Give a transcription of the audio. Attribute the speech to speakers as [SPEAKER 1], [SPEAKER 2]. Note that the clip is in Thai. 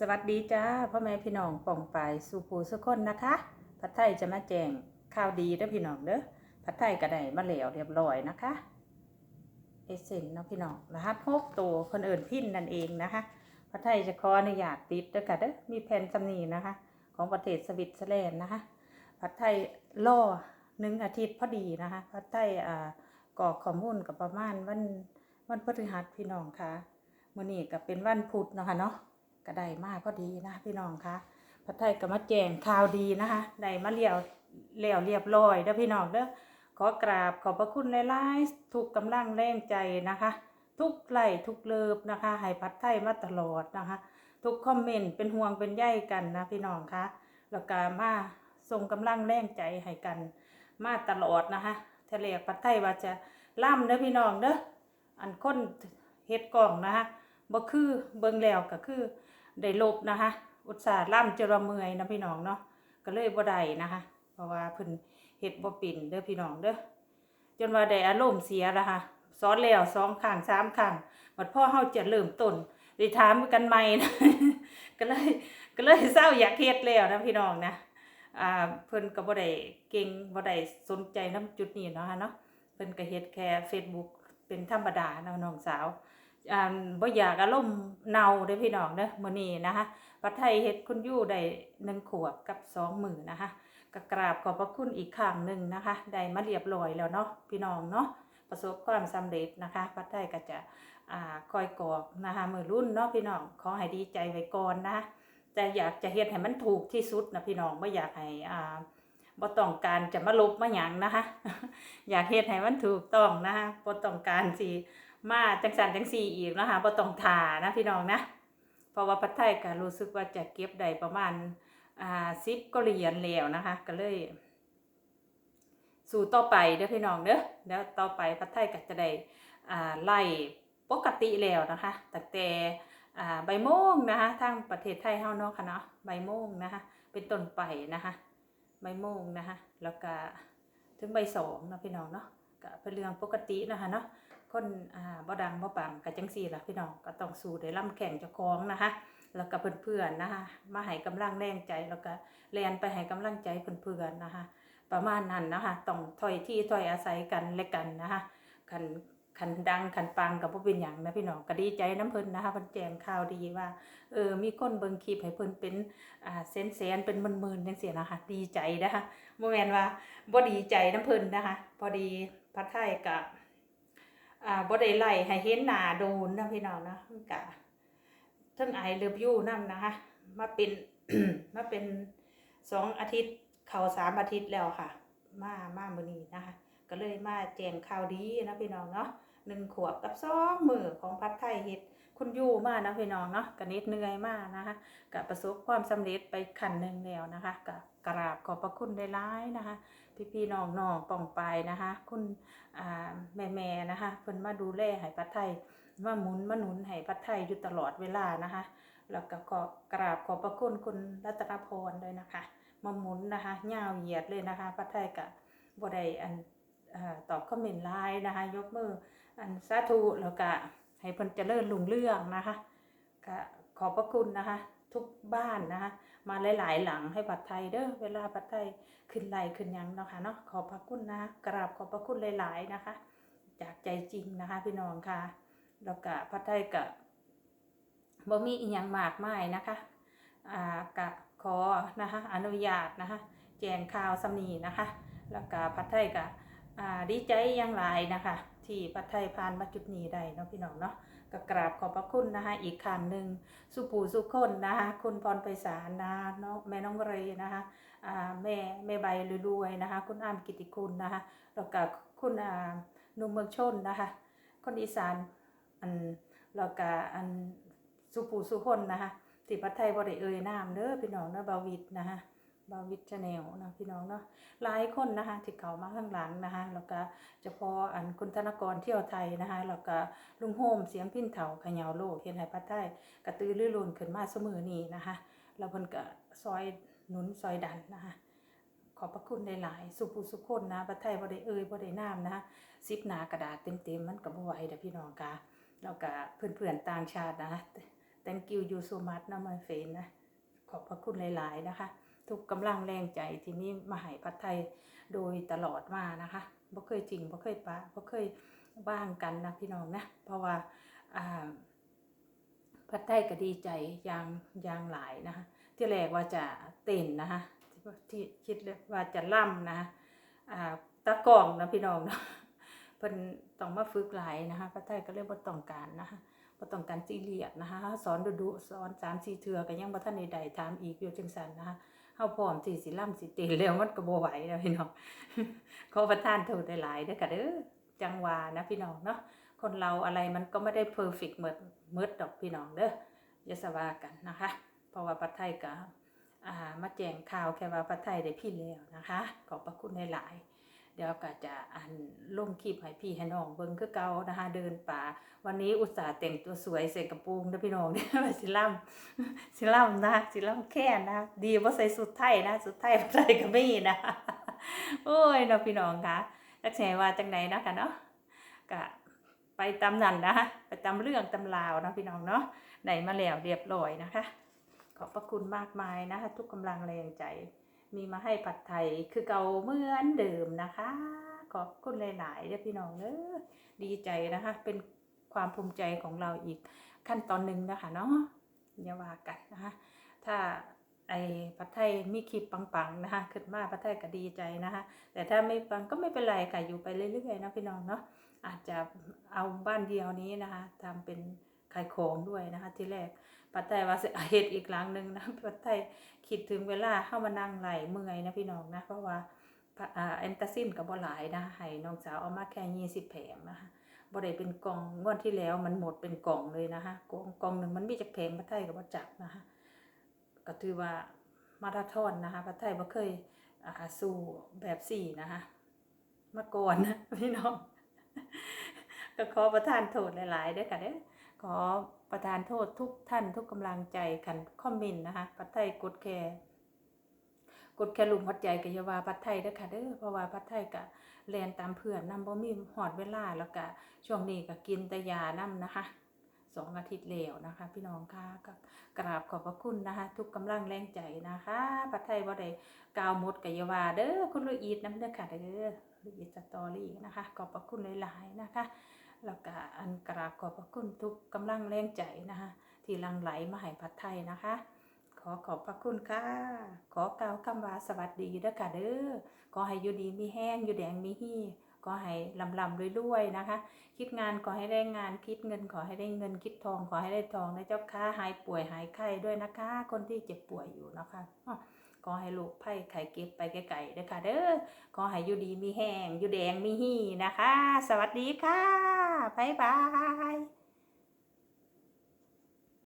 [SPEAKER 1] สวัสดีจ้าพ่อแม่พี่น้องป่องปายสู่ผู้สุคนนะคะผัดไทยจะมาแจงข่าวดีเด้อพี่น้องเด้อผัดไทยก็ไดมาแล้วเรียบร้อยนะคะเอเซนเนาะพี่น้องรหัสหกตัวคนอื่นพินนั่นเองนะคะผัดไทยจะขออนุญาตติดเด้อค่ะเด้อมีแผ่นสำนีนะคะ ของประเทศสวิตเซอร์แลนด์นะคะผัดไทยล่อหนึ่งอาทิตย์พอดีนะคะผัดไทยอ่ากรอกข้อมูลกับประมาณวันวันพฤหัสพี่น้องค่ะมื้อนี้ก็เป็นวันพุธเนาะค่ะเนาะ ก็ได้มากพอดีนะพี่น้องคะพระไทยก็มาแจงข่าวดีนะคะได้มาเลี้ยวเลี้ยวเรียบร้อยเด้อพี่น้องเด้อขอกราบขอบพระคุณหลายๆทุกกำลังแรงใจนะคะ ทุกไลทุกเลิฟนะคะให้พัดไทยมาตลอดนะคะ ทุกคอมเมนต์เป็นห่วงเป็นใยกันนะพี่น้องคะแล้วก็มาส่งกำลังแรงใจให้กันมาตลอดนะคะทะเลกพัดไทยว่าจะล่ำเด้อพี่น้องเด้ออันค้นเฮ็ดกล่องนะคะ บ่คือเบิ่งแล้วก็คือได้ลบนะคะ อุตส่าห์ล่ำเจระเมื่อยนะพี่น้องเนาะก็เลยบ่ได้นะคะ เพราะว่าเพิ่นเฮ็ดบ่เป็นเด้อพี่น้องเด้อจนว่าได้อารมณ์เสียแล้วค่ะสอนแล้วสองครั้งสามครั้งบัดพ่อเฮาจะเริ่มต้นได้ถามกันใหม่นะก็เลยก็เลยเศร้าอยากเฮ็ดแล้วนะพี่น้องนะอ่าเพิ่นก็บ่ได้เก่งบ่ได้สนใจนํจุดนี้เนาะค่ะเนาะเพิ่นก็เฮ็ดแค่ Facebook เป็นธรรมดาเนาะน้องสาว อ่าบ่อยากอารมณ์เนาเด้อพี่น้องเด้อมื้อนี้นะคะปัดไทยเฮ็ดคุณยู่ได้หนึ่งขวบกับสองมื้อนะคะก็กราบขอบพระคุณอีกครั้งหนึ่งนะคะได้มาเรียบร้อยแล้วเนาะพี่น้องเนาะประสบความสำเร็จนะคะปัดไทยก็จะอ่าคอยกอกนะคะมือรุ่นเนาะพี่น้องขอให้ดีใจไว้ก่อนนะคะแต่อยากจะเฮ็ดให้มันถูกที่สุดนะพี่น้องบ่อยากให้อ่าบ่ต้องการจะมาลบมาหยังนะคะ อยากเฮ็ดให้มันถูกต้องนะคะบ่ต้องการสิ มาจังสันจังสี่อีกนะคะบ่ต้องทานะพี่น้องนะเพราะว่าพัดไทยก็รู้สึกว่าจะเก็บได้ประมาณอ่าสิบก็เหรียญแล้วนะคะ ก็เลย สู่ต่อไปเด้อพี่น้องเด้อแล้วต่อไปพัดไทยก็จะได้อ่าไล่ปกติแล้วนะคะตั้งแต่ใบโมงนะคะทางประเทศไทยเฮาเนาะค่ะเนาะใบโมงนะคะเป็นต้นไปนะคะใบโมงนะคะแล้วก็ถึงใบสองเนาะพี่น้องเนาะก็เป็นเรื่องปกตินะคะเนาะ คนอ่าบ่ดังบ่ปังก็จังซี่ล่ะพี่น้องก็ต้องสู้ได้ล่ำแข่งเจ้าของนะคะ แล้วก็เพื่อนๆนะคะมาให้กำลังแรงใจแล้วก็แลนไปให้กำลังใจเพื่อนๆนะคะ ประมาณนั้นนะคะต้องถอยที่ถอยอาศัยกันและกันนะคะคันคันดังคันปังกับบ่เป็นหยังนะพี่น้องก็ดีใจน้ำเพิ่นนะคะเพิ่นแจงข่าวดีว่าเออมีคนเบิ่งคลิปให้เพิ่นเป็นอ่าแสนๆเป็นหมื่นๆจังซี่นะคะดีใจนะคะบ่แม่นว่าบ่ดีใจน้ำเพิ่นนะคะ พอดีพัดไทยกับ อ่าบ่ได้ไล่ให้เห็นหน้าโดนนะพี่น้องนะมันกะทั้งไอเลิฟยูนั่นะคะมาเป็นมาเป็นสองอาทิตย์เข่าสามอาทิตย์แล้วค่ะ มามามือนี้นะคะ ก็เลยมาแจงข่าวดีนะพี่น้องเนาะหนึ่งขวบกับสองมือของพัดไทยเฮ็ด คุณอยู่มานะพี่น้องเนาะก็นิดเหนื่อยมากนะคะก็ประสบความสำเร็จไปขั้นหนึ่งแล้วนะคะก็กราบขอบพระคุณได้หลายๆนะคะ พี่ๆน้องๆป่องไปนะคะ คุณแม่แม่ๆนะคะเพิ่นมาดูแลให้พัดไทยมาหมุนมาหนุนให้พัดไทยอยู่ตลอดเวลานะคะแล้วก็ขอกราบขอบพระคุณคุณรัตนพรด้วยนะคะมาหมุนนะคะยาวเหยียดเลยนะคะพัดไทยกับบ่ได้อันอตอบคอมเมนต์ไลน์นะคะ ยกมืออันสาธุแล้วก็ ให้เพิ่นเจริญรุ่งเรืองนะคะก็ขอบพระคุณนะคะ ทุกบ้านนะคะ มาหลาย ๆ หลังให้ผัดไทยเด้อเวลาผัดไทยขึ้นไหลขึ้นยังเนาะค่ะเนาะขอบพระคุณนะกราบขอบพระคุณหลาย ๆ นะคะ จากใจจริงนะคะ พี่น้องค่ะแล้วก็พระไทยกับบ่มีอีหยังมากมายนะคะอ่ากะขอนะคะอนุญาตนะคะแจ้งข่าวสำนีนะคะ แล้วก็พัดไทยกับ ดีใจอยังหลายนะคะ ที่พัดไทยผ่านมาจุดนี้ได้เนาะพี่น้องเนาะก็กราบขอบพระคุณนะคะอีกครั้งหนึ่งสุปูสุคนนะคะคุณพรไพศาลนะน้องแม่น้องเรยนะคะแม่แม่ใบรวยๆนะคะ คุณอ้ามกิติคุณนะคะแล้วก็คุณหนุ่มเมืองชนนะคะ คนอีสานอันแล้วก็อันสุปูสุคนนะคะที่พัดไทยบ่ได้เอ่ยนามเด้อพี่น้องเนาะบาวิดนะคะ บาวิชาแนลนะพี่น้องเนาะหลายคนนะคะที่เขามาข้างหลังนะคะแล้วก็เฉพาะอันคุณธนกรเที่ยวไทยนะคะแล้วก็ลุงโฮมเสียงพินเถาขยาวโลกเฮ็ดให้พัดไทยกระตือรือร้นขึ้นมาเสมอนี้นะคะแล้วเพิ่นก็ซอยหนุนซอยดันนะคะขอบพระคุณหลายๆสุภูสุคนนะประไทยบ่ได้เอ่ยบ่ได้น้ำนะซิปหนากระดาษเต็มๆมันก็บ่ไหวเด้อพี่น้องกะแล้วก็เพื่อนๆต่างชาตินะคะ thank you you so much นะ my friend นะขอบพระคุณหลายๆนะคะ ทุกกำลังแรงใจที่มีมาให้พัดไทยโดยตลอดมานะคะบ่เคยจริงบ่เคยปะบ่เคยบ้างกันนะพี่น้องนะเพราะว่าพัดไทยก็ดีใจอย่างอย่างหลายนะคะที่แรกว่าจะเต้นนะคะที่คิดว่าจะล่ำนะะตะกล้องนะพี่น้องเนาะเพิ่นต้องมาฝึกหลายนะคะพัดไทยก็เลยบ่ต้องการนะคะบ่ต้องการซีเรียสนะคะสอนดุๆสอน3 4เทือก็ยังบ่ทันได้ได้ถามอีกอยู่จังซั่นนะคะ เฮาพร้อมที่สิล่ำสิเต้นแล้วมันก็บ่ไหวแล้วพี่น้องขอประทานโทษหลายๆเด้อค่ะเด้อจังหวานะพี่น้องเนาะคนเราอะไรมันก็ไม่ได้เพอร์เฟกต์เหมือนมิดดอกพี่น้องเด้ออย่าสวากันนะคะ เพราะว่าปัทไทยก็อ่ามาแจ้งข่าวแค่ว่าปัทไทยได้พี่แล้วนะคะ ขอบพระคุณหลายๆ เดี๋ยวก็จะอ่านลงคลิปให้พี่ให้น้องเบิ่งคือเก่านะคะเดินป่า วันนี้อุตส่าห์แต่งตัวสวยใส่กระโปรงนะพี่น้องเนี่ยว่าสิล่ำสิล่ำนะสิล่ำแค่นะ ดีว่าใส่สุดไทยนะสุดไทยใส่ก็ไม่นะโอ้ยเนาะพี่น้องคะจักแชว่าจังไหนนะกันเนาะก็ไปตำนันนะไปตำเรื่องตำราวนาะพี่น้องเนาะไหนมาแล้วเรียบร้อยนะคะ ขอบพระคุณมากมายนะคะทุกกำลังแรงใจ มีมาให้ผัดไทยคือเก่าเหมือนเดิมนะคะ ขอบคุณหลายๆเด้อพี่น้องเด้อดีใจนะคะ เป็นความภูมิใจของเราอีกขั้นตอนหนึ่งนะคะเนาะอย่าว่ากันนะคะถ้าไอ้ผัดไทยมีคลิปปังๆนะคะขึ้นมาผัดไทยก็ดีใจนะคะ แต่ถ้าไม่ปังก็ไม่เป็นไรค่ะอยู่ไปเรื่อยๆนะพี่น้องเนาะอาจจะเอาบ้านเดียวนี้นะคะทำเป็น ขายของด้วยนะคะที่แรกปัดไทยว่าจะเฮ็ดอีกหลังหนึ่งนะปัดไทยคิดถึงเวลาเข้ามานั่งไหลเมื่อยนะพี่น้องนะเพราะว่าอ่าแอนตาซินกับบ่หลายนะให้น้องสาวเอามาแค่ยี่สิบแผงนะคะบ่ได้เป็นกล่องงวดที่แล้วมันหมดเป็นกล่องเลยนะคะกล่องกล่องหนึ่งมันมีจากแผงปัดไทยกับบ่จักนะคะก็ถือว่ามาราธอนนะคะปัดไทยบ่เคยสู่แบบสี่นะคะมาก่อนนะพี่น้องก็ขอประทานโทษหลายๆด้วยค่ะเด้อ ขอประทานโทษทุกท่านทุกกำลังใจคันคอมเมนต์นะคะปัดไทยกดแคร์กดแคร์ลุมหัดใจกับยาวาปัดไทยเด้อค่ะเด้อเพราะว่าปัดไทยก็แลนตามเพื่อนนำบ่มีหอดเวลาแล้วก็ช่วงนี้ก็กินแต่ยานํนะคะสองอาทิตย์แล้วนะคะ พี่น้องค่ะก็กราบขอบพระคุณนะคะ ทุกกำลังแรงใจนะคะปัดไทยบ่ได้กาวมดกะอยาวาเด้อคุณลูกอีดน้ำเด้อค่ะเด้อลูกอีดสตอรี่นะคะ ขอบพระคุณหลายๆนะคะ แล้วก็อันกราบขอบพระคุณทุกกำลังแรงใจนะคะที่ลังไหลมาให้ผัดไทยนะคะ ขอขอบพระคุณค่ะ ขอกล่าวคำว่าสวัสดีด้อค่ะเด้อขอให้อยู่ดีมีแห้งอยู่แดงมีฮี่ขอให้ลำลำรวยๆนะคะ คิดงานขอให้ได้งานคิดเงินขอให้ได้เงินคิดทองขอให้ได้ทองนะเจ้าค่ะหายป่วยหายไข้ด้วยนะคะ คนที่เจ็บป่วยอยู่นะคะ ขอให้ลูกไผ่ไข่เก็บไปไกลๆเด้อค่ะเด้อขอให้อยู่ดีมีแห้งอยู่แดงมีหี่นะคะ สวัสดีค่ะบ๊ายบาย